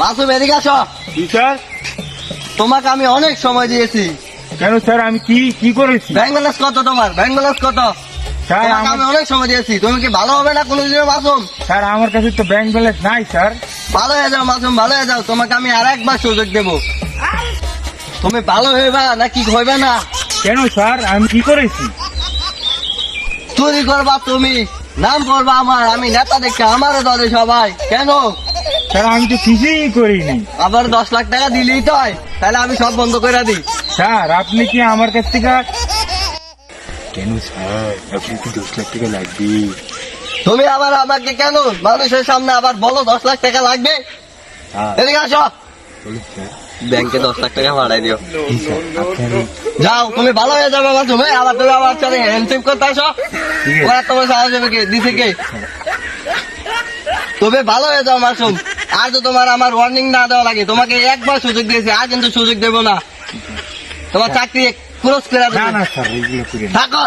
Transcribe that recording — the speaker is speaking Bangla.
মাসুম এদিকে আসো। স্যার? তোমাকে আমি অনেক সময় দিয়েছি। কেন স্যার আমি কি কি করেছি? ব্যাংক ব্যালেন্স কত তোমার? ব্যাংক ব্যালেন্স কত? স্যার তোমাকে আমি অনেক সময় দিয়েছি। তুমি কি ভালো হবে না কোনোদিনও মাসুম? স্যার আমার কাছে তো ব্যাংক ব্যালেন্স নাই স্যার। ভালো হয়ে যাও মাসুম ভালো হয়ে যাও। তোমাকে আমি আর একবার সুযোগ দেবো। তুমি ভালো হইবা না কি হইবে না? কেন স্যার আমি কি করেছি? চুরি করবা তুমি নাম করবা আমার আমি নেতা দেখে আমারও দলে সবাই। কেন? স্যার আমি তো কিছুই করিনি। আবার দশ লাখ টাকা দিলেই তো হয়। তাহলে আমি সব বন্ধ করে দিই। স্যার আপনি কি আমার কাছ থেকে কেন স্যার? আপনি কি দশ লাখ টাকা লাগবে। তুমি আবার আমাকে কেন? মানুষের সামনে আবার বলো দশ লাখ টাকা লাগবে? স্যার এদিকে আসো। ব্যাংকে দশ লাখ টাকা ভাড়াই দিও। যাও তুমি ভালো হয়ে যাবে আবার তুমি আবার তুমি আবার চলে হ্যান্ডশেক করতে আসো। ওরা তোমার সাহায্য হবে কে? দিছে কে? তুমি ভালো হয়ে যাও মাসুম। আর তো তোমার আমার ওয়ার্নিং না দেওয়া লাগে। তোমাকে একবার সুযোগ দিয়েছি আর কিন্তু সুযোগ দেবো না। তোমার চাকরি ক্রস করে থাকো।